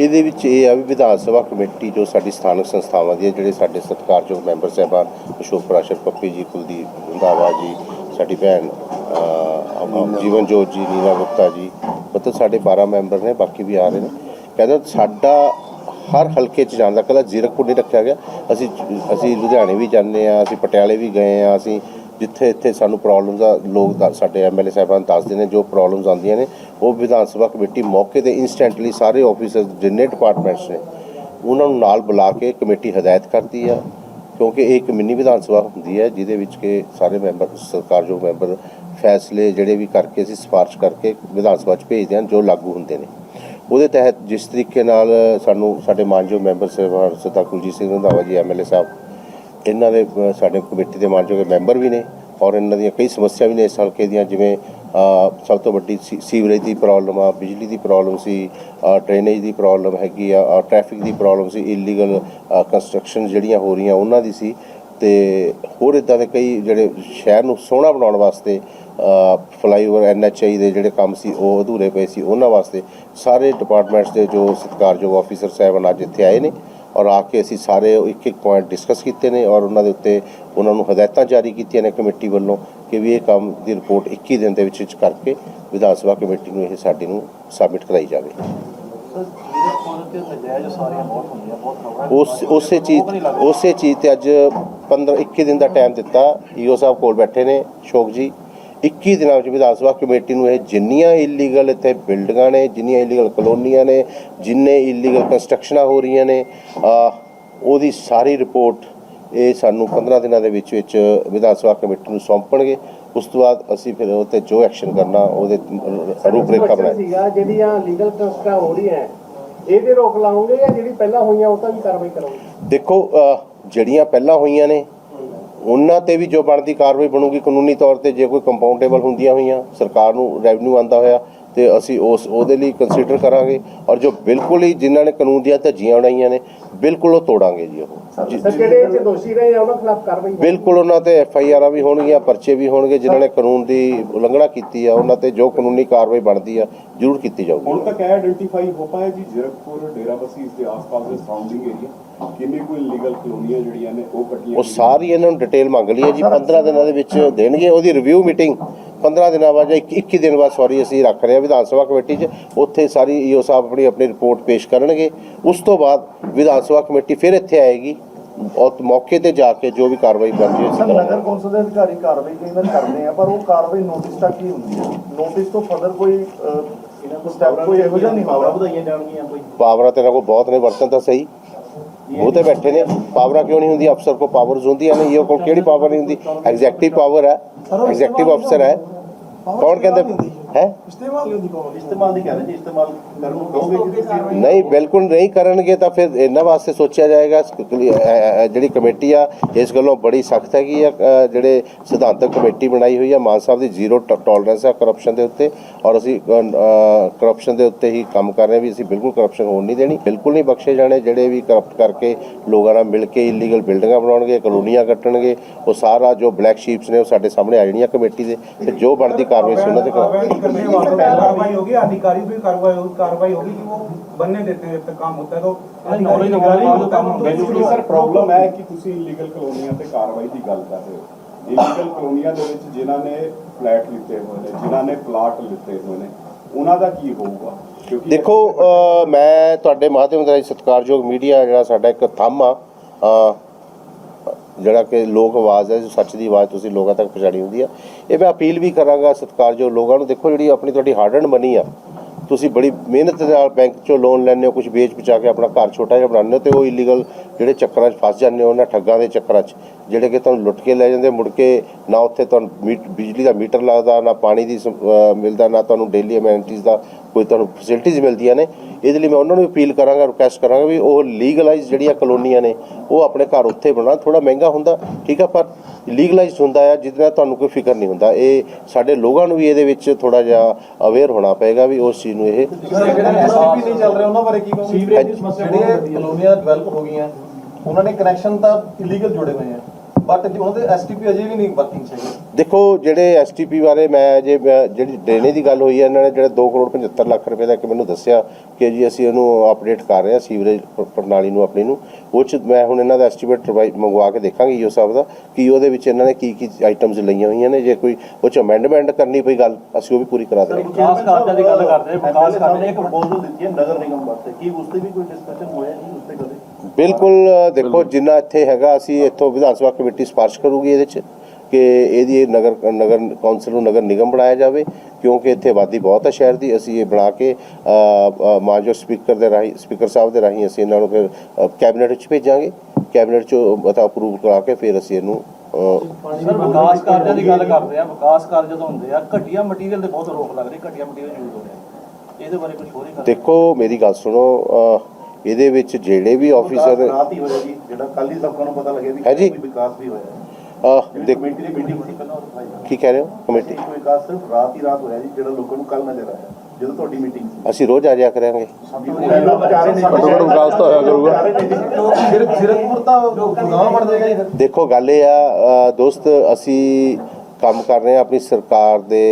ਇਹਦੇ ਵਿੱਚ ਇਹ ਆ ਵੀ ਵਿਧਾਨ ਸਭਾ ਕਮੇਟੀ ਜੋ ਸਾਡੀ ਸਥਾਨਕ ਸੰਸਥਾਵਾਂ ਦੀ ਹੈ ਜਿਹੜੇ ਸਾਡੇ ਸਤਿਕਾਰਯੋਗ ਮੈਂਬਰ ਸਾਹਿਬਾਨ ਅਸ਼ੋਕ ਪ੍ਰਾਸ਼ਰ ਪੱਪੀ ਜੀ, ਕੁਲਦੀਪ ਰੰਧਾਵਾ ਜੀ, ਸਾਡੀ ਭੈਣ ਜੀਵਨ ਜੋਤ ਜੀ ਨੀਨਾ ਗੁਪਤਾ ਜੀ, ਮਤਲਬ ਸਾਡੇ 12 ਮੈਂਬਰ ਨੇ, ਬਾਕੀ ਵੀ ਆ ਰਹੇ ਨੇ। ਕਹਿੰਦਾ ਸਾਡਾ ਹਰ ਹਲਕੇ 'ਚ ਜਾਂਦਾ ਕੱਲਾ ਜ਼ੀਰਕਪੁਰ ਨਹੀਂ ਰੱਖਿਆ ਗਿਆ। ਅਸੀਂ ਅਸੀਂ ਲੁਧਿਆਣੇ ਵੀ ਜਾਂਦੇ ਆ ਅਸੀਂ ਪਟਿਆਲੇ ਵੀ ਗਏ ਆ ਅਸੀਂ ਜਿੱਥੇ ਇੱਥੇ ਸਾਨੂੰ ਪ੍ਰੋਬਲਮਸ ਆ, ਲੋਕ ਦਾ ਸਾਡੇ ਐਮਐਲਏ ਸਾਹਿਬਾਨ ਦੱਸਦੇ ਨੇ, ਜੋ ਪ੍ਰੋਬਲਮਸ ਆਉਂਦੀਆਂ ਨੇ, ਉਹ ਵਿਧਾਨ ਸਭਾ ਕਮੇਟੀ ਮੌਕੇ ਤੇ ਇਨਸਟੈਂਟਲੀ ਸਾਰੇ ਆਫੀਸਰ ਜਿੰਨੇ ਡਿਪਾਰਟਮੈਂਟਸ ਨੇ, ਉਹਨਾਂ ਨੂੰ ਨਾਲ ਬੁਲਾ ਕੇ ਕਮੇਟੀ ਹਦਾਇਤ ਕਰਦੀ ਆ, ਕਿਉਂਕਿ ਇਹ ਇੱਕ ਮਿੰਨੀ ਵਿਧਾਨ ਸਭਾ ਹੁੰਦੀ ਹੈ, ਜਿਹਦੇ ਵਿੱਚ ਕਿ ਸਾਰੇ ਮੈਂਬਰ, ਸਰਕਾਰਯੋਗ ਮੈਂਬਰ ਫੈਸਲੇ ਜਿਹੜੇ ਵੀ ਕਰਕੇ ਅਸੀਂ ਸਿਫਾਰਿਸ਼ ਕਰਕੇ ਵਿਧਾਨ ਸਭਾ 'ਚ ਭੇਜਦੇ ਹਾਂ, ਜੋ ਲਾਗੂ ਹੁੰਦੇ ਨੇ। ਉਹਦੇ ਤਹਿਤ ਜਿਸ ਤਰੀਕੇ ਨਾਲ ਸਾਨੂੰ ਸਾਡੇ ਮਾਨਯੋਗ ਮੈਂਬਰ ਸਾਹਿਬਾਨ ਸਰਦਾਰ ਕੁਲਜੀਤ ਸਿੰਘ ਰੰਧਾਵਾ ਜੀ ਐਮਐਲਏ ਸਾਹਿਬ ਇਹਨਾਂ ਦੇ ਸਾਡੇ ਕਮੇਟੀ ਦੇ ਮਾਨਯੋਗ ਮੈਂਬਰ ਵੀ ਨੇ ਔਰ ਇਹਨਾਂ ਦੀਆਂ ਕਈ ਸਮੱਸਿਆ ਵੀ ਨੇ ਇਸ ਹਲਕੇ ਦੀਆਂ ਜਿਵੇਂ ਸਭ ਤੋਂ ਵੱਡੀ ਸੀ- ਸੀਵਰੇਜ ਦੀ ਪ੍ਰੋਬਲਮ ਆ ਬਿਜਲੀ ਦੀ ਪ੍ਰੋਬਲਮ ਸੀ ਡਰੇਨੇਜ ਦੀ ਪ੍ਰੋਬਲਮ ਹੈਗੀ ਆ ਅ, ਟ੍ਰੈਫਿਕ ਦੀ ਪ੍ਰੋਬਲਮ ਸੀ ਇਲੀਗਲ ਕੰਸਟਰਕਸ਼ਨ ਜਿਹੜੀਆਂ ਹੋ ਰਹੀਆਂ ਉਹਨਾਂ ਦੀ ਸੀ ਤੇ ਹੋਰ ਇਦਾਂ ਦੇ ਕਈ ਜਿਹੜੇ ਸ਼ਹਿਰ ਨੂੰ ਸੋਹਣਾ ਬਣਾਉਣ ਵਾਸਤੇ ਫਲਾਈਓਵਰ ਐਨਐਚਆਈ ਦੇ ਜਿਹੜੇ ਕੰਮ ਸੀ ਉਹ ਅਧੂਰੇ ਪਏ ਸੀ ਉਹਨਾਂ ਵਾਸਤੇ ਸਾਰੇ ਡਿਪਾਰਟਮੈਂਟਸ ਦੇ ਜੋ ਸਤਿਕਾਰਯੋਗ ਆਫੀਸਰ ਸਾਹਿਬਾਨ ਅੱਜ ਇੱਥੇ ਆਏ ਨੇ। ਔਰ ਆ ਕੇ ਅਸੀਂ ਸਾਰੇ ਇੱਕ ਇੱਕ ਪੁਆਇੰਟ ਡਿਸਕਸ ਕੀਤੇ ਨੇ ਔਰ ਉਹਨਾਂ ਦੇ ਉੱਤੇ ਉਹਨਾਂ ਨੂੰ ਹਦਾਇਤਾਂ ਜਾਰੀ ਕੀਤੀਆਂ ਨੇ ਕਮੇਟੀ ਵੱਲੋਂ ਕਿ ਵੀ ਇਹ ਕੰਮ ਦੀ ਰਿਪੋਰਟ 21 ਦਿਨ ਦੇ ਵਿੱਚ ਵਿੱਚ ਕਰਕੇ ਵਿਧਾਨ ਸਭਾ ਕਮੇਟੀ ਨੂੰ ਇਹ ਸਾਡੀ ਨੂੰ ਸਬਮਿਟ ਕਰਾਈ ਜਾਵੇ। ਉਸੇ ਚੀਜ਼ ਉਸੇ ਚੀਜ਼ ਤੇ ਅੱਜ 15 21 ਦਿਨ ਦਾ ਟਾਈਮ ਦਿੱਤਾ। ਈਓ ਸਾਹਿਬ ਕੋਲ ਬੈਠੇ ਨੇ ਸ਼ੋਕ ਜੀ। 21 ਦਿਨਾਂ ਵਿੱਚ ਵਿਧਾਨ ਸਭਾ ਕਮੇਟੀ ਨੂੰ ਇਹ ਜਿੰਨੀਆਂ ਇਲੀਗਲ ਇੱਥੇ ਬਿਲਡਿੰਗਾਂ ਨੇ ਜਿੰਨੀਆਂ ਇਲੀਗਲ ਕਲੋਨੀਆਂ ਨੇ ਜਿੰਨੇ ਇਲੀਗਲ ਕੰਸਟਰਕਸ਼ਨਾਂ ਹੋ ਰਹੀਆਂ ਨੇ ਉਹਦੀ ਸਾਰੀ ਰਿਪੋਰਟ ਇਹ ਸਾਨੂੰ 15 ਦਿਨਾਂ ਦੇ ਵਿੱਚ ਵਿੱਚ ਵਿਧਾਨ ਸਭਾ ਕਮੇਟੀ ਨੂੰ ਸੌਂਪਣਗੇ। ਉਸ ਤੋਂ ਬਾਅਦ ਅਸੀਂ ਫਿਰ ਉਹ 'ਤੇ ਜੋ ਐਕਸ਼ਨ ਕਰਨਾ ਉਹਦੇ ਰੂਪਰੇਖਾ ਬਣਾਏ ਜਿਹੜੀਆਂ ਲੀਗਲ ਟਰਸਟਾਂ ਹੋ ਰਹੀਆਂ ਇਹਦੇ ਰੋਕ ਲਾਉਂਗੇ ਜਾਂ ਜਿਹੜੀ ਪਹਿਲਾਂ ਹੋਈਆਂ ਉਹ ਤਾਂ ਵੀ ਕਾਰਵਾਈ ਕਰੋਗੇ? ਦੇਖੋ ਜਿਹੜੀਆਂ ਪਹਿਲਾਂ ਹੋਈਆਂ ਨੇ ਉਹਨਾਂ ਤੇ ਵੀ ਜੋ ਬਣਦੀ ਕਾਰਵਾਈ ਬਣੂਗੀ ਕਾਨੂੰਨੀ ਤੌਰ ਤੇ ਜੇ ਕੋਈ ਕੰਪਾਊਂਡੇਬਲ ਹੁੰਦੀਆਂ ਹੋਈਆਂ, ਸਰਕਾਰ ਨੂੰ ਰੈਵਨਿਊ ਆਂਦਾ ਹੋਇਆ ਤੇ ਅਸੀਂ ਉਸ ਉਹਦੇ ਲਈ ਕੰਸੀਡਰ ਕਰਾਂਗੇ ਔਰ ਜੋ ਬਿਲਕੁਲ ਹੀ ਜਿਨ੍ਹਾਂ ਨੇ ਕਾਨੂੰਨ ਦੀਆਂ ਧੱਜੀਆਂ ਉਡਾਈਆਂ ਨੇ ਬਿਲਕੁਲ ਉਹ ਤੋੜਾਂਗੇ ਜੀ ਉਹ। ਜੀ- ਸਰ ਜਿਹੜੇ ਇਹ 'ਚ ਦੋਸ਼ੀ ਰਹੇ ਆ ਉਹਨਾਂ ਖਿਲਾਫ ਕਾਰਵਾਈ ਹੋਊਗੀ। ਬਿਲਕੁਲ ਉਹਨਾਂ ਤੇ ਐਫ ਆਈ ਆਰਾਂ ਵੀ ਹੋਣਗੀਆਂ ਪਰਚੇ ਵੀ ਹੋਣਗੇ ਜਿਨ੍ਹਾਂ ਨੇ ਕਾਨੂੰਨ ਦੀ ਉਲੰਘਣਾ ਕੀਤੀ ਆ ਉਹਨਾਂ ਤੇ ਜੋ ਕਾਨੂੰਨੀ ਕਾਰਵਾਈ ਬਣਦੀ ਆ ਜ਼ਰੂਰ ਕੀਤੀ ਜਾਊਗੀ। ਹੁਣ ਤੱਕ ਇਹ ਆਇਡੈਂਟੀਫਾਈ ਹੋ ਪਾਇਆ ਜੀ ਜ਼ੀਰਕਪੁਰ ਡੇਰਾਬੱਸੀ ਇਸ ਦੇ ਆਸ-ਪਾਸ ਦੇ ਸਰਾਊਂਡਿੰਗ ਏਰੀਆ ਕਿੰਨੇ ਕੋਈ ਇਲੀਗਲ ਕਲੋਨੀਆਂ ਜਿਹੜੀਆਂ ਨੇ ਉਹ ਕੱਟੀਆਂ ਉਹ ਸਾਰੀ ਇਹਨਾਂ ਨੂੰ ਡਿਟੇਲ ਮੰਗ ਲਈ ਹੈ ਜੀ 15 ਦਿਨਾਂ ਦੇ ਵਿੱਚ ਦੇਣਗੇ ਉਹਦੀ ਰਿਵਿਊ ਮੀਟਿੰਗ 15 ਦਿਨਾਂ ਬਾਅਦ ਜਾਂ ਇੱਕ- 21 ਦਿਨ ਬਾਅਦ ਸੌਰੀ ਅਸੀਂ ਰੱਖ ਰਹੇ ਹਾਂ ਵਿਧਾਨ ਸਭਾ ਕਮੇਟੀ 'ਚ। ਉੱਥੇ ਸਾਰੀ ਈਓ ਸਾਹਿਬ ਆਪਣੀ ਆਪਣੀ ਰਿਪੋਰਟ ਪੇਸ਼ ਕਰਨਗੇ। ਉਸ ਤੋਂ ਬਾਅਦ ਵਿਧਾਨ ਸਭਾ ਕਮੇਟੀ ਫਿਰ ਇੱਥੇ ਆਏਗੀ। ਔਰ ਮੌਕੇ ਤੇ ਜਾ ਕੇ ਜੋ ਵੀ ਕਾਰਵਾਈ ਬਣਦੀ ਹੈ ਸਰ ਨਗਰ ਕੌਂਸਲ ਦੇ ਅਧਿਕਾਰੀ ਕਾਰਵਾਈ ਕਈ ਵਾਰ ਕਰਦੇ ਆ ਪਰ ਉਹ ਕਾਰਵਾਈ ਨੋਟਿਸ ਤੱਕ ਹੀ ਹੁੰਦੀ ਹੈ। ਨੋਟਿਸ ਤੋਂ ਫਰਦਰ ਕੋਈ ਸਟੈਪ ਕੋਈ ਇਹੋ ਜਿਹਾ ਨਹੀਂ ਪਾਵਰ ਵਧਾਈਆਂ ਜਾਣਗੀਆਂ ਕੋਈ। ਪਾਵਰਾਂ ਤੇ ਇਹਨਾਂ ਕੋਲ ਬਹੁਤ ਨੇ ਵਰਤਨ ਤਾਂ ਸਹੀ। ਉਹ ਤੇ ਬੈਠੇ ਨੇ। ਪਾਵਰਾਂ ਕਿਉਂ ਨਹੀਂ ਹੁੰਦੀ ਅਫਸਰ ਕੋਲ ਪਾਵਰਸ ਹੁੰਦੀਆਂ ਨੇ। ਈਓ ਕੋਲ ਕਿਹੜੀ ਪਾਵਰ ਨਹੀਂ ਹੁੰਦੀ? ਐਗਜ਼ੈਕਟਿਵ ਪਾਵਰ ਹੈ। ਐਗਜ਼ੈਕਟਿਵ ਅਫਸਰ ਹੈ। ਕੌਣ ਕਹਿੰਦਾ ਹੈ? ਇਸਤੇਮਾਲ ਦੀ ਕਹਿੰਦੇ ਜੀ ਇਸਤੇਮਾਲ ਕਰਨ ਨੂੰ ਕਹੋਗੇ ਕਿ ਤੁਸੀਂ ਨਹੀਂ ਬਿਲਕੁਲ ਨਹੀਂ ਕਰਨਗੇ ਤਾਂ ਫਿਰ ਇਹਨਾਂ ਵਾਸਤੇ ਸੋਚਿਆ ਜਾਏਗਾ ਜਿਹੜੀ ਕਮੇਟੀ ਆ ਇਸ ਗੱਲੋਂ ਬੜੀ ਸਖਤ ਹੈਗੀ ਆ ਜਿਹੜੇ ਸਿਧਾਂਤਕ ਕਮੇਟੀ ਬਣਾਈ ਹੋਈ ਆ ਮਾਨ ਸਾਹਿਬ ਦੀ ਜ਼ੀਰੋ ਟੋਲਰੈਂਸ ਆ ਕਰਪਸ਼ਨ ਦੇ ਉੱਤੇ ਔਰ ਅਸੀਂ ਕਰਪਸ਼ਨ ਦੇ ਉੱਤੇ ਹੀ ਕੰਮ ਕਰ ਰਹੇ ਵੀ ਅਸੀਂ ਬਿਲਕੁਲ ਕਰਪਸ਼ਨ ਹੋਣ ਨਹੀਂ ਦੇਣੀ ਬਿਲਕੁਲ ਨਹੀਂ ਬਖਸ਼ੇ ਜਾਣੇ ਜਿਹੜੇ ਵੀ ਕਰਪਟ ਕਰਕੇ ਲੋਕਾਂ ਨਾਲ ਮਿਲ ਕੇ ਇਲੀਗਲ ਬਿਲਡਿੰਗਾਂ ਬਣਾਉਣਗੇ ਕਲੋਨੀਆਂ ਕੱਟਣਗੇ ਉਹ ਸਾਰਾ ਜੋ ਬਲੈਕ ਸ਼ੀਪਸ ਨੇ ਉਹ ਸਾਡੇ ਸਾਹਮਣੇ ਆ ਜਾਣੀਆਂ ਕਮੇਟੀ ਦੇ ਤੇ ਜੋ ਬਣਦੀ ਕਾਰਵਾਈ ਸੀ ਉਹਨਾਂ ਤੇ ਕਰਾਂਗੇ। कार्रवाई होगी अधिकारी भी कार्रवाई होगी कार्रवाई होगी कि वो बनने देते हैं जब तक काम होता है तो अधिकारी निगरानी काम होता है ਬੇਸਿਕਲੀ ਸਰ ਪ੍ਰੋਬਲਮ ਹੈ ਕਿ ਤੁਸੀਂ ਇਲੀਗਲ ਕਲੋਨੀਆਂ ਤੇ ਕਾਰਵਾਈ ਦੀ ਗੱਲ ਕਰ ਰਹੇ ਹੋ ਇਲੀਗਲ ਕਲੋਨੀਆਂ ਦੇ ਵਿੱਚ ਜਿਨ੍ਹਾਂ ਨੇ ਫਲੈਟ ਲਿੱਤੇ ਹੋਏ ਨੇ ਜਿਨ੍ਹਾਂ ਨੇ ਪਲਾਟ ਲਿੱਤੇ ਹੋਏ ਨੇ ਉਹਨਾਂ ਦਾ ਕੀ ਹੋਊਗਾ ਕਿਉਂਕਿ ਦੇਖੋ ਅ, ਮੈਂ ਤੁਹਾਡੇ ਮਾਧਿਅਮ ਰਾਹੀਂ ਸਤਿਕਾਰਯੋਗ ਮੀਡੀਆ ਜਿਹੜਾ ਸਾਡਾ ਇੱਕ ਥੰਮ ਆ ਅ, ਜਿਹੜਾ ਕਿ ਲੋਕ ਆਵਾਜ਼ ਹੈ, ਜੋ ਸੱਚ ਦੀ ਆਵਾਜ਼ ਤੁਸੀਂ ਲੋਕਾਂ ਤੱਕ ਪਹੁੰਚਾਣੀ ਹੁੰਦੀ ਆ। ਇਹ ਮੈਂ ਅਪੀਲ ਵੀ ਕਰਾਂਗਾ ਸਤਿਕਾਰਯੋਗ ਲੋਕਾਂ ਨੂੰ, ਦੇਖੋ ਜਿਹੜੀ ਆਪਣੀ ਤੁਹਾਡੀ ਹਾਰਡਨ ਬਣੀ ਆ, ਤੁਸੀਂ ਬੜੀ ਮਿਹਨਤ ਨਾਲ ਬੈਂਕ ਚੋਂ ਲੋਨ ਲੈਂਦੇ ਹੋ ਕੁਝ ਵੇਚ ਬਚਾ ਕੇ ਆਪਣਾ ਘਰ ਛੋਟਾ ਜਿਹਾ ਬਣਾਉਂਦੇ ਹੋ, ਤੇ ਉਹ ਇਲੀਗਲ ਜਿਹੜੇ ਚੱਕਰਾਂ 'ਚ ਫਸ ਜਾਂਦੇ ਹੋ, ਉਹਨਾਂ ਠੱਗਾਂ ਦੇ ਚੱਕਰਾਂ 'ਚ, ਜਿਹੜੇ ਕਿ ਤੁਹਾਨੂੰ ਲੁੱਟ ਕੇ ਲੈ ਜਾਂਦੇ ਮੁੜ ਕੇ ਨਾ ਉੱਥੇ ਤੁਹਾਨੂੰ ਮੀਟ- ਬਿਜਲੀ ਦਾ ਮੀਟਰ ਲੱਗਦਾ, ਨਾ ਪਾਣੀ ਦੀ ਸਮ- ਮਿਲਦਾ, ਨਾ ਤੁਹਾਨੂੰ ਡੇਲੀ ਅਮੈਨਿਟੀਜ਼ ਦਾ ਕੋਈ ਤੁਹਾਨੂੰ ਫੈਸਿਲਿਟੀਜ਼ ਮਿਲਦੀਆਂ ਨੇ। ਇਹਦੇ ਲਈ ਮੈਂ ਉਹਨਾਂ ਨੂੰ ਅਪੀਲ ਕਰਾਂਗਾ ਰਿਕੁਐਸਟ ਕਰਾਂਗਾ ਵੀ ਉਹ ਲੀਗਲਾਈਜ਼ ਜਿਹੜੀਆਂ ਕਲੋਨੀਆਂ ਨੇ ਉਹ ਆਪਣੇ ਘਰ ਉੱਥੇ ਬਣਾਉਣ। ਥੋੜਾ ਮਹਿੰਗਾ ਹੁੰਦਾ ਠੀਕ ਆ ਪਰ ਲੀਗਲਾਈਜ਼ਡ ਹੁੰਦਾ ਆ ਜਿਹਦੇ ਨਾਲ ਤੁਹਾਨੂੰ ਕੋਈ ਫਿਕਰ ਨਹੀਂ ਹੁੰਦਾ। ਇਹ ਸਾਡੇ ਲੋਕਾਂ ਨੂੰ ਵੀ ਇਹਦੇ ਵਿੱਚ ਥੋੜਾ ਜਿਹਾ ਅਵੇਅਰ ਹੋਣਾ ਪਏਗਾ ਵੀ ਉਸ ਚੀਜ਼ ਨੂੰ ਇਹ ਜਿਹੜੇ ਐਸਆਈਪੀ ਨਹੀਂ ਚੱਲ ਰਹੇ ਉਹਨਾਂ ਬਾਰੇ ਕੀ ਕਹੋਗੇ? ਸੀਵਰੇਜ ਦੀ ਸਮੱਸਿਆ ਜਿਹੜੇ ਕਲੋਨੀਆਂ ਡਿਵੈਲਪ ਹੋ ਗਈਆਂ ਉਹਨਾਂ ਨੇ ਕਨੈਕਸ਼ਨ ਤਾਂ ਇਲੀਗਲ ਜੁੜੇ ਹੋਏ ਆ। ਬਟ ਉਹਨਾਂ ਦੇ ਐਸਟੀਪੀ ਅਜੇ ਵੀ ਨਹੀਂ ਵਰਕਿੰਗ ਸੀ ਦੇਖੋ ਜਿਹੜੇ ਐਸਟੀਪੀ ਬਾਰੇ ਮੈਂ ਜੇ ਜਿਹੜੀ ਡਰੇਨੇ ਦੀ ਗੱਲ ਹੋਈ ਹੈ ਇਹਨਾਂ ਨੇ ਜਿਹੜਾ 2 ਕਰੋੜ 75 ਲੱਖ ਰੁਪਏ ਦਾ ਇੱਕ ਮੈਨੂੰ ਦੱਸਿਆ ਕਿ ਜੀ ਅਸੀਂ ਉਹਨੂੰ ਅਪਡੇਟ ਕਰ ਰਹੇ ਹਾਂ ਸੀਵਰੇਜ ਪ੍ਰਣਾਲੀ ਨੂੰ ਆਪਣੀ ਨੂੰ। ਉਹ ਚ ਮੈਂ ਹੁਣ ਇਹਨਾਂ ਦਾ ਐਸਟੀਮੇਟ ਮੰਗਵਾ ਕੇ ਦੇਖਾਂਗੇ ਈਓ ਸਾਹਿਬ ਦਾ ਕਿ ਉਹਦੇ ਵਿੱਚ ਇਹਨਾਂ ਨੇ ਕੀ ਕੀ ਆਈਟਮਸ ਲਈਆਂ ਹੋਈਆਂ ਨੇ। ਜੇ ਕੋਈ ਉਹ ਚ ਅਮੈਂਡਮੈਂਟ ਕਰਨੀ ਪਈ ਗੱਲ ਅਸੀਂ ਉਹ ਵੀ ਪੂਰੀ ਕਰਾ ਦੇਵਾਂਗੇ। ਵਿਕਾਸ ਕਾਰਜਾਂ ਦੀ ਗੱਲ ਕਰਦੇ ਹਾਂ, ਵਿਕਾਸ ਕਾਰਜ ਇੱਕ ਪ੍ਰਪੋਜ਼ਲ ਦਿੱਤੀ ਹੈ ਨਗਰ ਨਿਗਮ ਵਾਸਤੇ। ਕੀ ਉਸ ਤੇ ਵੀ ਕੋਈ ਡਿਸਕਸ਼ਨ ਹੋਇਆ ਜੀ? ਉਸ ਤੇ ਬਿਲਕੁਲ ਦੇਖੋ ਜਿੰਨਾ ਇੱਥੇ ਹੈਗਾ ਅਸੀਂ ਇੱਥੋਂ ਵਿਧਾਨ ਸਭਾ ਕਮੇਟੀ ਸਿਫਾਰਿਸ਼ ਕਰੂਗੀ ਇਹਦੇ ਚ ਕਿ ਇਹਦੀ ਇਹ ਨਗਰ ਨਗਰ ਕੌਂਸਲ ਨੂੰ ਨਗਰ ਨਿਗਮ ਬਣਾਇਆ ਜਾਵੇ ਕਿਉਂਕਿ ਇੱਥੇ ਆਬਾਦੀ ਬਹੁਤ ਹੈ ਸ਼ਹਿਰ ਦੀ ਅਸੀਂ ਇਹ ਬਣਾ ਕੇ ਮਾਨਯੋਗ ਸਪੀਕਰ ਦੇ ਰਾਹੀਂ ਸਪੀਕਰ ਸਾਹਿਬ ਦੇ ਰਾਹੀਂ ਅਸੀਂ ਇਹਨਾਂ ਨੂੰ ਫਿਰ ਕੈਬਨਿਟ ਵਿੱਚ ਭੇਜਾਂਗੇ। ਕੈਬਨਿਟ ਚੋਂ ਮਤਾ ਅਪਰੂਵ ਕਰਾ ਕੇ ਫਿਰ ਅਸੀਂ ਇਹਨੂੰ ਸਰ ਵਿਕਾਸ ਕਾਰਜਾਂ ਦੀ ਗੱਲ ਕਰਦੇ ਆ। ਵਿਕਾਸ ਕਾਰਜ ਜਦੋਂ ਹੁੰਦੇ ਆ। ਘਟੀਆ ਮਟੀਰੀਅਲ ਤੇ ਬਹੁਤ ਰੋਕ ਲੱਗ ਰਹੀ। ਘਟੀਆ ਮਟੀਰੀਅਲ ਯੂਜ਼ ਹੋ ਰਿਹਾ। ਇਹਦੇ ਬਾਰੇ ਕੁਝ ਹੋਰ ਹੀ ਦੇਖੋ ਮੇਰੀ ਗੱਲ ਸੁਣੋ ਇਹਦੇ ਵਿੱਚ ਜਿਹੜੇ ਵੀ ਆਫੀਸਰ ਰਾਤ ਹੀ ਹੋਇਆ ਜੀ ਜਿਹੜਾ ਕੱਲ ਹੀ ਲੋਕਾਂ ਨੂੰ ਪਤਾ ਲੱਗਿਆ ਵੀ ਹੈ ਜੀ। ਕੋਈ ਵਿਕਾਸ ਵੀ ਹੋਇਆ। ਹੈ ਅ, ਜਿਹੜੀ ਦੇਖ ਕਮੇਟੀ ਦੀ ਮੀਟਿੰਗ ਸੀ ਪਹਿਲਾਂ ਉਹ ਦਿਖਾਈ ਕੀ ਕਹਿ ਰਹੇ ਹੋ? ਕਮੇਟੀ? ਕੋਈ ਵਿਕਾਸ ਸਿਰਫ ਰਾਤ ਹੀ ਰਾਤ ਹੋਇਆ ਜੀ ਜਿਹੜਾ ਲੋਕਾਂ ਨੂੰ ਕੱਲ ਨਜ਼ਰ ਆਇਆ ਜਦੋਂ ਤੁਹਾਡੀ ਮੀਟਿੰਗ ਸੀ। ਅਸੀਂ ਰੋਜ਼ ਆ ਜਾਇਆ ਕਰਾਂਗੇ। ਘੱਟੋ ਵਿਕਾਸ ਤਾਂ ਹੋਇਆ ਕਰੂਗਾ। ਫਿਰ ਸਿਰਕਪੁਰ ਤਾਂ ਗੁਨਾਹ ਬਣ ਜਾਏਗਾ ਜੀ ਫਿਰ ਦੇਖੋ ਗੱਲ ਇਹ ਆ ਅ, ਦੋਸਤ ਅਸੀਂ ਕੰਮ ਕਰ ਰਹੇ ਹਾਂ ਆਪਣੀ ਸਰਕਾਰ ਦੇ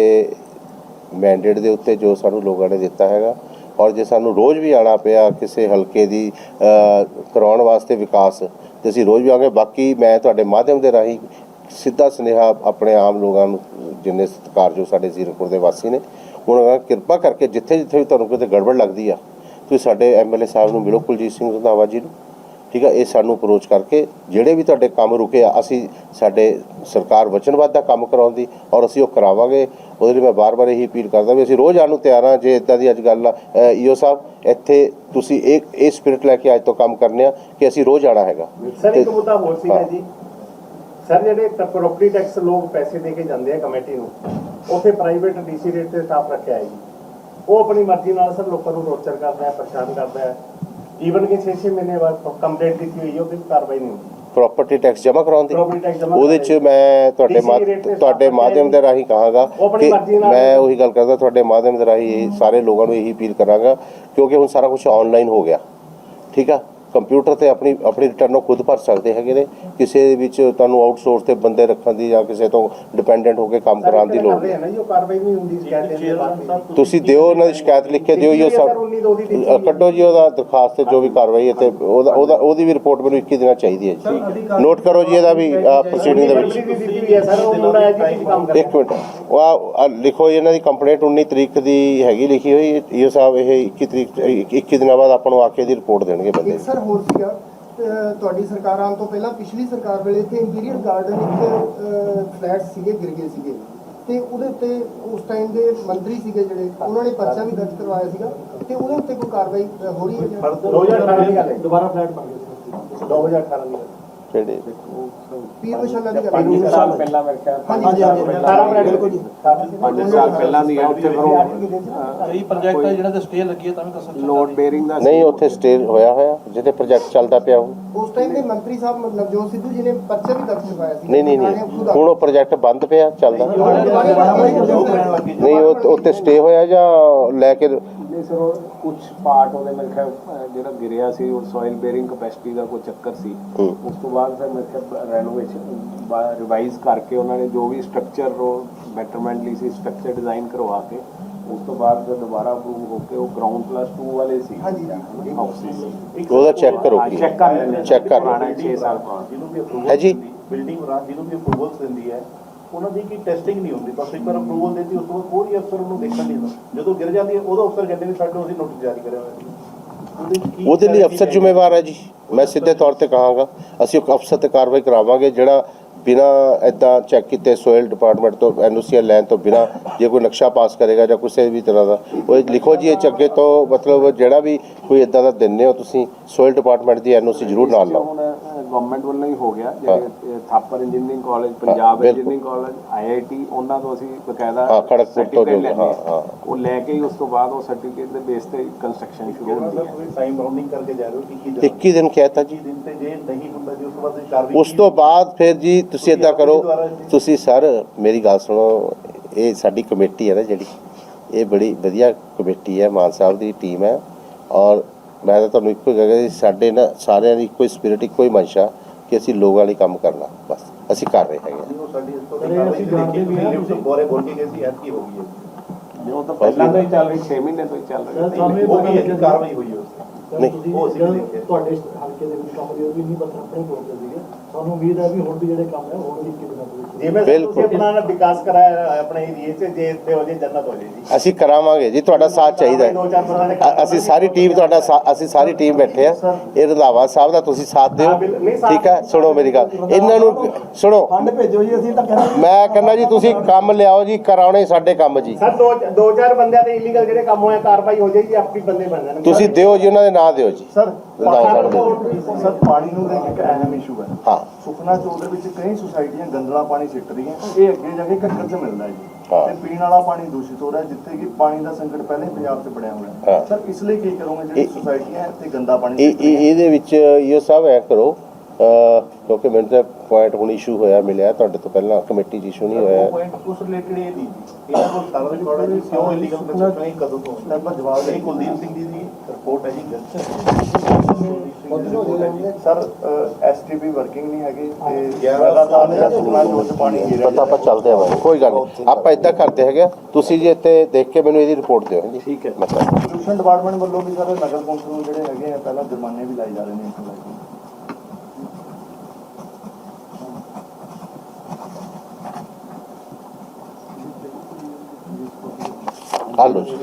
ਮੈਂਡੇਟ ਦੇ ਉੱਤੇ ਜੋ ਸਾਨੂੰ ਲੋਕਾਂ ਨੇ ਦਿੱਤਾ ਹੈਗਾ। ਔਰ ਜੇ ਸਾਨੂੰ ਰੋਜ਼ ਵੀ ਆਣਾ ਪਿਆ ਕਿਸੇ ਹਲਕੇ ਦੀ ਅ, ਕਰਾਉਣ ਵਾਸਤੇ ਵਿਕਾਸ ਤੇ ਅਸੀਂ ਰੋਜ਼ ਵੀ ਆਵਾਂਗੇ। ਬਾਕੀ ਮੈਂ ਤੁਹਾਡੇ ਮਾਧਿਅਮ ਦੇ ਰਾਹੀਂ ਸਿੱਧਾ ਸੁਨੇਹਾ ਆਪਣੇ ਆਮ ਲੋਕਾਂ ਨੂੰ ਜਿੰਨੇ ਸਤਿਕਾਰ ਜੋ ਸਾਡੇ ਜ਼ੀਰਕਪੁਰ ਦੇ ਵਾਸੀ ਨੇ ਉਹਨਾਂ ਦਾ ਕਿਰਪਾ ਕਰਕੇ ਜਿੱਥੇ ਜਿੱਥੇ ਵੀ ਤੁਹਾਨੂੰ ਕਿਤੇ ਗੜਬੜ ਲੱਗਦੀ ਆ ਤੁਸੀਂ ਸਾਡੇ ਐਮਐਲਏ ਸਾਹਿਬ ਨੂੰ ਮਿਲੋ ਕੁਲਜੀਤ ਸਿੰਘ ਰੰਧਾਵਾ ਜੀ ਨੂੰ ਠੀਕ ਆ? ਇਹ ਸਾਨੂੰ ਅਪਰੋਚ ਕਰਕੇ ਜਿਹੜੇ ਵੀ ਤੁਹਾਡੇ ਕੰਮ ਰੁਕੇ ਆ ਅਸੀਂ ਸਾਡੇ ਸਰਕਾਰ ਵਚਨਬੱਧ ਦਾ ਕੰਮ ਕਰਾਉਣ ਦੀ ਔਰ ਅਸੀਂ ਉਹ ਕਰਾਵਾਂਗੇ। ਉਹਦੇ ਲਈ ਮੈਂ ਬਾਰ-ਬਾਰ ਇਹੀ ਅਪੀਲ ਕਰਦਾ ਵੀ ਅਸੀਂ ਰੋਜ਼ ਆਉਣ ਨੂੰ ਤਿਆਰ ਹਾਂ ਜੇ ਇਦਾਂ ਦੀ ਅੱਜ ਗੱਲ ਆ ਈਓ ਸਾਹਿਬ ਇੱਥੇ ਤੁਸੀਂ ਇਹ ਇਹ ਸਪਿਰਿਟ ਲੈ ਕੇ ਅੱਜ ਤੋਂ ਕੰਮ ਕਰਨੇ ਆ ਕਿ ਅਸੀਂ ਰੋਜ਼ ਆਣਾ ਹੈਗਾ। ਸਰ ਇੱਕ ਮੁੱਦਾ ਹੋਰ ਸੀਗਾ। ਜੀ। ਸਰ ਜਿਹੜੇ ਪ੍ਰਾਪਰਟੀ ਟੈਕਸ ਲੋਕ ਪੈਸੇ ਦੇ ਕੇ ਜਾਂਦੇ ਆ ਕਮੇਟੀ ਨੂੰ ਉੱਥੇ ਪ੍ਰਾਈਵੇਟ ਡੀਸੀ ਰੇਟ ਤੇ ਸਟਾਫ ਰੱਖਿਆ ਹੈ ਜੀ। ਉਹ ਆਪਣੀ ਮਰਜ਼ੀ ਨਾਲ ਸਰ ਲੋਕਾਂ ਨੂੰ ਟੌਰਚਰ ਕਰਦਾ ਹੈ ਪਰੇਸ਼ਾਨ ਕਰਦਾ ਹੈ। ਈਵਨ ਕਿ 6-6 ਮਹੀਨੇ ਬਾਅਦ ਕੰਪਲੇਂਟ ਕੀਤੀ ਹੋਈ ਹੈ ਉਹਦੀ ਕਾਰਵਾਈ ਨਹੀਂ ਹੁੰਦੀ। ਪ੍ਰਾਪਰਟੀ ਟੈਕਸ ਜਮ੍ਹਾਂ ਕਰਾਉਣ ਦੀ Property tax ਜਮ੍ਹਾਂ ਉਹਦੇ ਚ ਮੈਂ ਤੁਹਾਡੇ DC ਮਾ- rate ਤੇ ਤੁਹਾਡੇ ਮਾਧਿਅਮ ਦੇ ਰਾਹੀਂ ਕਹਾਂਗਾ ਉਹ ਆਪਣੀ ਕਿ ਮਰਜ਼ੀ ਨਾਲ- ਮੈਂ ਉਹੀ ਗੱਲ ਕਰਦਾ ਤੁਹਾਡੇ ਮਾਧਿਅਮ ਦੇ ਰਾਹੀਂ ਇਹ ਸਾਰੇ ਲੋਕਾਂ ਨੂੰ ਇਹੀ ਅਪੀਲ ਕਰਾਂਗਾ ਕਿਉਂਕਿ ਹੁਣ ਸਾਰਾ ਕੁਝ ਆਨਲਾਈਨ ਹੋ ਗਿਆ। ਠੀਕ ਆ? ਕੰਪਿਊਟਰ ਤੇ ਆਪਣੀ ਆਪਣੀ ਰਿਟਰਨ ਉਹ ਖੁਦ ਭਰ ਸਕਦੇ ਹੈਗੇ ਨੇ। ਕਿਸੇ ਦੇ ਵਿੱਚ ਤੁਹਾਨੂੰ ਆਊਟਸੋਰਸ ਤੇ ਬੰਦੇ ਰੱਖਣ ਦੀ ਜਾਂ ਕਿਸੇ ਤੋਂ ਡਿਪੈਂਡੈਂਟ ਹੋ ਕੇ ਕੰਮ ਕਰਾਉਣ ਦੀ ਲੋੜ ਨਹੀਂ। ਹੈ ਨਾ ਜੀ ਉਹ ਕਾਰਵਾਈ ਨਹੀਂ ਹੁੰਦੀ ਸ਼ਿਕਾਇਤ ਦੇ ਬਾਅਦ ਤੁਸੀਂ ਦਿਓ ਉਹਨਾਂ ਦੀ ਸ਼ਿਕਾਇਤ ਲਿਖ ਕੇ ਦਿਓ ਜੀ ਉਹ ਸਭ ਕੱਢੋ ਜੀ ਉਹਦਾ ਦਰਖਾਸਤ ਤੇ ਜੋ ਵੀ ਕਾਰਵਾਈ ਹੈ ਤੇ ਉਹਦਾ ਉਹਦਾ ਉਹਦੀ ਵੀ ਰਿਪੋਰਟ ਮੈਨੂੰ 21 ਦਿਨਾਂ ਚਾਹੀਦੀ ਹੈ ਜੀ। ਨੋਟ ਕਰੋ ਜੀ ਇਹਦਾ ਵੀ ਪ੍ਰੋਸੀਡਿੰਗ ਦੇ ਵਿੱਚ। ਇੱਕ ਮਿੰਟ। ਉਹ ਲਿਖੋ ਇਹਨਾਂ ਦੀ ਕੰਪਲੇਂਟ 19 ਤਰੀਕ ਦੀ ਹੈਗੀ ਲਿਖੀ ਹੋਈ। ਇਹ ਸਾਹਿਬ ਇਹ 21 ਤਰੀਕ 21 ਦਿਨਾਂ ਬਾਅਦ ਆਪਾਂ ਨੂੰ ਆ ਕੇ ਇਹਦੀ ਰਿਪੋਰਟ ਦੇਣਗੇ ਬੰਦੇ। ਸਰ ਹੋਰ ਸੀਗਾ। ਤੁਹਾਡੀ ਸਰਕਾਰ ਆਉਣ ਤੋਂ ਪਹਿਲਾਂ ਪਿਛਲੀ ਸਰਕਾਰ ਵੇਲੇ ਇੱਥੇ ਇੰਪੀਰੀਅਲ ਗਾਰਡਨ ਇੱਕ ਫਲੈਟ ਸੀਗੇ ਗਿਰ ਗਏ ਸੀਗੇ। ਤੇ ਉਹਦੇ ਉੱਤੇ ਉਸ ਟਾਈਮ ਦੇ ਮੰਤਰੀ ਸੀਗੇ ਜਿਹੜੇ ਉਹਨਾਂ ਨੇ ਪਰਚਾ ਵੀ ਦਰਜ ਕਰਵਾਇਆ ਸੀਗਾ। ਤੇ ਉਹਦੇ ਉੱਤੇ ਕੋਈ ਕਾਰਵਾਈ ਹੋ ਰਹੀ ਹੈ ਜਾਂ 2018 ਦੀ ਗੱਲ ਹੈ। ਦੁਬਾਰਾ ਫਲੈਟ ਬਣ ਗਿਆ 2018 ਦੀ ਜਿਹੜੇ ਪੀਰ ਮਸ਼ਾਲਾ ਦੀ ਗੱਲ ਪੰਜ। ਸਾਲ ਪਹਿਲਾਂ ਮੇਰੇ ਖਿਆਲ ਹਾਂਜੀ ਹਾਂਜੀ 18 ਮਿੰਟ ਬਿਲਕੁਲ ਜੀ। 5 ਸਾਲ ਪਹਿਲਾਂ ਦੀ ਹੈ ਉੱਥੇ ਫਿਰ ਕਈ ਪ੍ਰੋਜੈਕਟ ਹੈ ਜਿਹੜਾ ਤੇ ਸਟੇ ਲੱਗੀ ਹੈ ਤਾਂ ਵੀ ਕੰਸਟਰਕਸ਼ਨ ਲੋਡ ਬੇਰਿੰਗ ਦਾ ਨਹੀਂ ਉੱਥੇ ਸਟੇ ਹੋਇਆ ਹੋਇਆ ਜਿੱਥੇ ਪ੍ਰੋਜੈਕਟ ਚੱਲਦਾ ਪਿਆ ਉਹ। ਉਸ ਟਾਈਮ ਦੇ ਮੰਤਰੀ ਸਾਹਿਬ ਨਵਜੋਤ ਸਿੱਧੂ ਜੀ ਨੇ ਪਰਚਾ ਵੀ ਦਰਜ ਕਰਵਾਇਆ ਸੀ। ਨਹੀਂ ਨਹੀਂ ਨਹੀਂ। ਹੁਣ ਉਹ ਪ੍ਰੋਜੈਕਟ ਬੰਦ ਪਿਆ ਚੱਲਦਾ। ਨਹੀਂ ਉਹ ਉੱਥੇ ਸਟੇ ਹੋਇਆ ਜਾਂ ਲੈ ਕੇ ਨਹੀਂ ਸਰ ਉਹ ਕੁਝ ਪਾਰਟ ਉਹਦੇ ਮੇਰੇ ਖਿਆਲ ਜਿਹੜਾ ਗਿਰਿਆ ਸੀ ਉਹ ਸੋਇਲ ਬੇਰਿੰਗ ਕਪੈਸਿਟੀ ਦਾ ਕੋਈ ਚੱਕਰ ਸੀ। ਉਸ ਤੋਂ ਬਾਅਦ ਫਿਰ ਮੇਰੇ ਖਿਆਲ ਰੈਨੋਵੇਸ਼ਨ ਰਿਵਾਈਜ਼ ਕਰਕੇ ਉਹਨਾਂ ਨੇ ਜੋ ਵੀ ਸਟਰਕਚਰ ਉਹ ਬੈਟਰਮੈਂਟ ਲਈ ਸੀ ਸਟਰਕਚਰ ਡਿਜ਼ਾਈਨ ਕਰਵਾ ਕੇ ਉਸ ਤੋਂ ਬਾਅਦ ਫਿਰ ਦੁਬਾਰਾ ਅਪਰੂਵ ਹੋ ਕੇ ਉਹ ਗਰਾਊਂਡ ਪਲੱਸ 2 ਵਾਲੇ ਸੀ। ਹਾਂਜੀ ਹਾਊਸਿਸ ਉਹਦਾ ਚੈੱਕ ਕਰੋ ਕੀ ਚੈੱਕ ਕਰ ਲੈਣੇ ਚੈੱਕ ਕਰ ਪੁਰਾਣਾ 6 ਸਾਲ ਪੁਰਾਣਾ। ਜਿਹਨੂੰ ਵੀ ਹੈ ਜੀ। ਬਿਲਡਿੰਗ ਬਣਾ ਜਿਹਨੂੰ ਵੀ ਅਪਰੂਵਲਸ ਦਿੰਦੀ ਹੈ ਉਹਨਾਂ ਦੀ ਕੀ ਟੈਸਟਿੰਗ ਨਹੀਂ ਹੁੰਦੀ ਬਸ ਇੱਕ ਵਾਰ ਅਪਰੂਵਲ ਦਿੱਤੀ ਉਸ ਤੋਂ ਬਾਅਦ ਕੋਈ ਅਫਸਰ ਉਹਨੂੰ ਦੇਖਣ ਨਹੀਂ ਦਿੰਦਾ। ਜਦੋਂ ਗਿਰ ਜਾਂਦੀ ਹੈ ਉਦੋਂ ਅਫਸਰ ਕਹਿੰਦੇ ਵੀ ਸਾਡੇ ਅਸੀਂ ਨੋਟਿਸ ਜਾਰੀ ਕਰਿਆ ਹੋਇਆ ਸੀ। ਉਹਦੇ ਲਈ ਅਫਸਰ ਜ਼ਿੰਮੇਵਾਰ ਹੈ ਜੀ। ਮੈਂ ਸਿੱਧੇ ਤੌਰ ਤੇ ਕਹਾਂਗਾ ਅਸੀਂ ਇੱਕ ਅਫਸਰ ਤੇ ਕਾਰਵਾਈ ਕਰਾਵਾਂਗੇ ਜਿਹੜਾ ਬਿਨਾ ਇਦਾਂ ਚੈੱਕ ਕੀਤੇ ਸੋਇਲ ਡਿਪਾਰਟਮੈਂਟ ਤੋਂ ਐਨਓਸੀ ਲੈਣ ਤੋਂ ਬਿਨਾ ਜੇ ਕੋਈ ਨਕਸ਼ਾ ਪਾਸ ਕਰੇਗਾ ਜਾਂ ਕਿਸੇ ਵੀ ਤਰ੍ਹਾਂ ਦਾ। ਉਹ ਲਿਖੋ ਜੀ ਇਹ ਚ ਅੱਗੇ ਤੋਂ ਮਤਲਬ ਜਿਹੜਾ ਵੀ ਕੋਈ ਇਦਾਂ ਦਾ ਦਿੰਦੇ ਹੋ ਤੁਸੀਂ ਸੋਇਲ ਡਿਪਾਰਟਮੈਂਟ ਦੀ ਐਨਓਸੀ ਜ਼ਰੂਰ ਨਾਲ ਲਾਓ। ਗਵਰਨਮੈਂਟ ਵੱਲੋਂ ਹੀ ਹੋ ਗਿਆ ਜਿਹੜੇ Thapar engineering college Punjab. Engineering college IIT ਉਹਨਾਂ ਤੋਂ ਅਸੀਂ ਬਕਾਇਦਾ ਲੈਂਦੇ ਹਾਂ। ਉਹ ਲੈ ਕੇ ਹੀ ਉਸ ਤੋਂ ਬਾਅਦ ਉਹ ਸਰਟੀਫਿਕੇਟ ਦੇ ਬੇਸ ਤੇ ਕੰਸਟਰਕਸ਼ਨ ਸ਼ੁਰੂ ਹੁੰਦੀ ਹੈ। ਟਾਈਮ ਬਾਉਂਡਿੰਗ ਕਰਕੇ ਜਾ ਰਹੇ ਹੋ ਕਿ ਕੀ 21 ਦਿਨ ਕਹਿਤਾ ਜੀ। ਦਿਨ ਤੇ ਜੇ ਨਹੀਂ ਹੁੰਦਾ ਜੀ ਉਸ ਤੋਂ ਬਾਅਦ ਤੁਸੀਂ ਕਾਰਵਾਈ ਉਸ ਤੋਂ ਬਾਅਦ ਫਿਰ ਜੀ ਤੁਸੀਂ ਇਦਾਂ ਕਰੋ ਤੁਸੀਂ ਸਰ ਮੇਰੀ ਗੱਲ ਸੁਣੋ ਇਹ ਸਾਡੀ ਕਮੇਟੀ ਹੈ ਨਾ ਜਿਹੜੀ ਇਹ ਬੜੀ ਵਧੀਆ ਕਮੇਟੀ ਹੈ ਮਾਨ ਸਾਹਿਬ ਦੀ ਟੀਮ ਹੈ ਔਰ ਮੈਂ ਤਾਂ ਤੁਹਾਨੂੰ ਇੱਕੋ ਹੀ ਕਹਾਂਗਾ ਜੀ ਸਾਡੇ ਨਾ ਸਾਰਿਆਂ ਦੀ ਇੱਕੋ ਹੀ ਸਪਿਰਿਟ ਇੱਕੋ ਹੀ ਮਨਸ਼ਾ ਕਿ ਅਸੀਂ ਲੋਕਾਂ ਲਈ ਕੰਮ ਕਰਨਾ ਬਸ ਅਸੀਂ ਕਰ ਰਹੇ ਹੈਗੇ ਹਾਂ। ਉਹ ਸਾਡੀ ਇਸ ਤੋਂ ਕਾਰਵਾਈ ਦੇਖੀ ਤੁਸੀਂ ਲਿਫਟ ਬੋਰੇ ਬੋਲ ਕੇ ਗਏ ਸੀ ਐਤਕੀ ਹੋ ਗਈ ਹੈ। ਉਹ ਤਾਂ ਪਹਿਲਾਂ ਤੋਂ ਹੀ ਚੱਲ ਰਹੀ 6 ਮਹੀਨੇ ਤੋਂ ਹੀ ਚੱਲ ਰਹੀ। ਉਹ ਵੀ ਹੈ ਕਾਰਵਾਈ ਹੋਈ ਹੈ ਉਸ ਤੇ। ਨਹੀਂ। ਉਹ ਤੁਹਾਡੇ ਹਲਕੇ ਦੇ ਵਿੱਚ ਕੰਮ ਦੇ ਵੀ ਨਹੀਂ ਬਸ ਆਪਣੇ ਕੋਲ ਸੀਗੇ। ਸਾਨੂੰ ਉਮੀਦ ਹੈ ਵੀ ਹੁਣ ਵੀ ਜਿਹੜੇ ਕੰਮ ਹੈ ਹੁਣ ਵੀ ਕਿਤੇ ਨਾ ਕਿਤੇ ਜਿਵੇਂ ਬਿਲਕੁਲ। ਤੁਸੀਂ ਆਪਣਾ ਵਿਕਾਸ ਕਰਾਇਆ ਹੈ ਆਪਣੇ ਏਰੀਏ 'ਚ ਜੇ ਇੱਥੇ ਹੋ ਜੇ ਜੰਨਤ ਹੋ ਜੇ ਜੀ। ਅਸੀਂ ਕਰਾਵਾਂਗੇ ਜੀ ਤੁਹਾਡਾ ਸਾਥ ਚਾਹੀਦਾ ਹੈ। ਅਸੀਂ ਸਾਰੀ ਟੀਮ ਤੁਹਾਡਾ ਅਸੀਂ ਸਾਰੀ ਟੀਮ ਬੈਠੇ ਆ ਇਹ ਰੰਧਾਵਾ ਸਾਹਿਬ ਦਾ ਤੁਸੀਂ ਸਾਥ ਦਿਓ। ਠੀਕ ਹੈ ਸੁਣੋ ਮੇਰੀ ਗੱਲ। ਇਹਨਾਂ ਨੂੰ ਸੁਣੋ। ਫੰਡ ਭੇਜੋ ਜੀ ਅਸੀਂ ਤਾਂ ਕਹਿੰਦੇ ਮੈਂ ਕਹਿੰਦਾ ਜੀ ਤੁਸੀਂ ਕੰਮ ਲਿਆਓ ਜੀ ਕਰਾਉਣੇ ਸਾਡੇ ਕੰਮ ਜੀ। ਸਰ ਦੋ ਦੋ ਚਾਰ ਬੰਦਿਆਂ ਦੇ ਇਲੀਗਲ ਜਿਹੜੇ ਕੰਮ ਹੋਏ ਕਾਰਵਾਈ ਹੋ ਜਾਏਗੀ ਆਪਣੀ ਬੰਦੇ ਬਣ ਜਾਣਗੇ। ਤੁਸੀਂ ਦਿਓ ਜੀ ਉਹਨਾਂ ਦੇ ਨਾਂ ਦਿਓ ਜੀ। ਸਰ ਰੰਧਾਵਾ ਸਾਹਿਬ ਦੇ ਦਿਓ। ਸਰ ਪਾਣੀ ਨੂੰ ਲੈ ਕੇ ਇੱਕ ਅਹਿਮ ਇਸ਼ੂ ਹੈ ਹਾਂ ਸੁਖਨਾ ਚੌਕ ਦੇ ਵਿੱਚ ਕਈ ਸੁਸਾਇਟੀਆਂ ਗੰਦਲਾ ਪਾਣੀ ਸਿੱਟ ਰਹੀਆਂ ਇਹ ਅੱਗੇ ਜਾ ਕੇ ਘੱਗਰ 'ਚ ਮਿਲਦਾ ਹੈ ਜੀ ਹਾਂ। ਤੇ ਪੀਣ ਵਾਲਾ ਪਾਣੀ ਦੂਸ਼ਿਤ ਹੋ ਰਿਹਾ ਜਿੱਥੇ ਕਿ ਪਾਣੀ ਦਾ ਸੰਕਟ ਪਹਿਲੇ ਹੀ ਪੰਜਾਬ 'ਚ ਬਣਿਆ ਹੋਇਆ ਹਾਂ। ਹੈ ਸਰ ਇਸ ਲਈ ਕੀ ਕਰੋਗੇ ਜਿਹੜੀ ਇਹ- ਸੁਸਾਇਟੀਆਂ ਇੱਥੇ ਗੰਦਾ ਪਾਣੀ ਇਹ ਸਿੱਟ ਇਹ- ਰਹੀਆਂ ਇਹਦੇ ਵਿੱਚ ਇਹ ਸਭ ਐ ਕਰੋ ਕਿਉਂਕਿ ਮੈਨੂੰ ਤਾਂ ਪੁਆਇੰਟ ਹੁਣ ਇਸ਼ੂ ਹੋਇਆ ਮਿਲਿਆ ਤੁਹਾਡੇ ਤੋਂ ਪਹਿਲਾਂ ਕਮੇਟੀ 'ਚ ਇਸ਼ੂ ਨਹੀਂ ਹੋਇਆ। ਪੁਆਇੰਟ ਉਸ ਰਿਲੇਟਡ ਇਹ ਦੀ ਇਹਨਾਂ ਕੋਲ ਸਾਰਾ ਰਿਕਾਰਡ ਹੈ ਜੀ ਕਿਉਂ ਇਲੀਗਲ ਕੰਸਟਰਕਸ਼ਨ ਇਹ ਕਦੋਂ ਤੋਂ। ਹੋਇਆ ਆਪਾਂ ਜਵਾਬ ਦੇ ਇਹ ਕੁਲਦੀਪ ਸਿੰਘ ਜੀ ਦੀ ਰਿਪੋਰਟ ਹੈ ਜੀ ਸਰ ਐਸਟੀਬੀ ਵਰਕਿੰਗ ਨਹੀਂ ਹੈਗੀ ਤੇ ਗਿਆਰਾਂ ਲਗਾਤਾਰ ਸਾਲ ਜਿਹੜਾ ਸੁਖਨਾ ਚੌਕ 'ਚ ਪਾਣੀ ਗਿਰ ਪਤਾ ਆਪਾਂ ਚੱਲਦੇ ਆਵਾਂਗੇ ਕੋਈ ਗੱਲ ਨਹੀਂ। ਆਪਾਂ ਇਦਾਂ ਕਰਦੇ ਹੈਗੇ ਤੁਸੀਂ ਜੇ ਇੱਥੇ ਦੇਖ ਕੇ ਮੈਨੂੰ ਇਹਦੀ ਰਿਪੋਰਟ ਦਿਓ। ਜੀ ਠੀਕ ਹੈ। ਮੈਂ ਕਰ ਪੋਲੂਸ਼ਨ ਡਿਪਾਰਟਮੈਂਟ ਵੱਲੋਂ ਵੀ ਸਰ ਨਗਰ ਕੌਂਸਲ ਨੂੰ ਜਿਹੜੇ ਹੈਗੇ ਆ ਪਹਿਲਾਂ ਜੁਰਮਾਨੇ ਵੀ ਲਾਏ ਜਾ ਰਹੇ ਨੇ ਇਸ ఆలోచన